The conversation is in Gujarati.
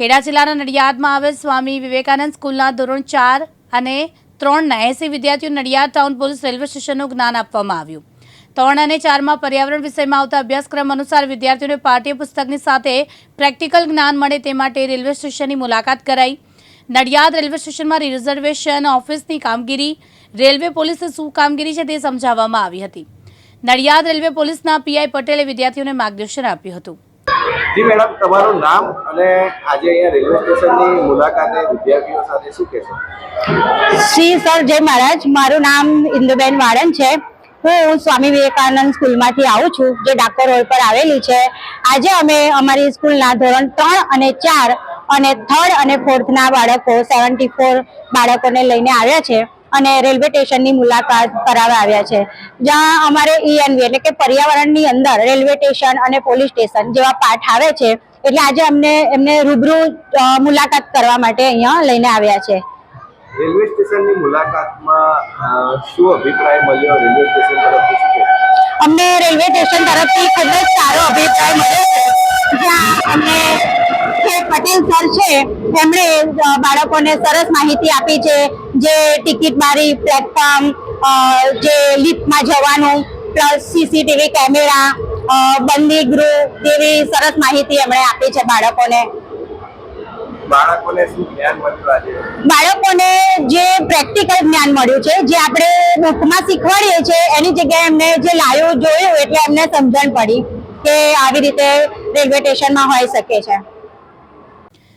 ખેડા જિલ્લાના નડિયાદમાં આવેલ સ્વામી વિવેકાનંદ સ્કૂલના ધોરણ ચાર અને ત્રણના એસી વિદ્યાર્થીઓ નડિયાદ ટાઉન પોલીસ રેલવે સ્ટેશનનું જ્ઞાન આપવામાં આવ્યું. ત્રણ અને ચારમાં પર્યાવરણ વિષયમાં આવતા અભ્યાસક્રમ અનુસાર વિદ્યાર્થીઓને પાઠ્યપુસ્તકની સાથે પ્રેક્ટિકલ જ્ઞાન મળે તે માટે રેલવે સ્ટેશનની મુલાકાત કરાઈ. નડિયાદ રેલવે સ્ટેશનમાં રિઝર્વેશન ઓફિસની કામગીરી, રેલવે પોલીસે શું કામગીરી છે તે સમજાવવામાં આવી હતી. નડિયાદ રેલવે પોલીસના પીઆઈ પટેલે વિદ્યાર્થીઓને માર્ગદર્શન આપ્યું હતું. જી મેડમ, તમારું નામ અને આજે અહીંયા રેલવે સ્ટેશનની મુલાકાતે વિદ્યાર્થીઓ સાથે શું કહેશો? શ્રી સર, જય મહારાજ. મારું નામ ઇન્દુબેન વાળન છે. હું સ્વામી વિવેકાનંદ સ્કૂલમાંથી આવું છું, જે ડાકોર રોડ પર આવેલી છે. આજે અમે અમારી સ્કૂલના ધોરણ ત્રણ અને ચાર અને થર્ડ અને ફોર્થના બાળકો સેવન્ટી ફોર બાળકોને લઈને આવ્યા છે. અને રેલવે સ્ટેશનની મુલાકાત કરાવવા આવ્યા છે. જ્યાં અમારે ઈએનવી એટલે કે પર્યાવરણની અંદર રેલવે સ્ટેશન અને પોલીસ સ્ટેશન જેવા પાઠ આવે છે એટલે આજે અમને એમને રૂબરૂ મુલાકાત કરવા માટે અહીંયા લઈને આવ્યા છે. રેલવે સ્ટેશનની મુલાકાતમાં શું અભિપ્રાય મળ્યો રેલવે સ્ટેશન તરફથી? અમને રેલવે સ્ટેશન તરફથી ખૂબ જ સારો અભિપ્રાય મળ્યો. પટેલ સર છે એમણે બાળકોને સરસ માહિતી આપી છે જે ટિકિટ બારી પ્લેટફોર્મ જે લિફ્ટમાં જવાનું પ્લસ સીસીટીવી કેમેરા બંદી ગૃહ જેવી સરસ માહિતી એમણે આપી છે બાળકોને. બાળકોને શું જ્ઞાન મળ્યું આજે? બાળકોને જે પ્રેક્ટિકલ જ્ઞાન મળ્યું છે જે આપણે બુકમાં શીખવાડીએ છીએ એની જગ્યાએ એમને જે લાયો જોયું એટલે એમને સમજણ પડી કે આવી રીતે રેલવે સ્ટેશનમાં હોઈ શકે છે.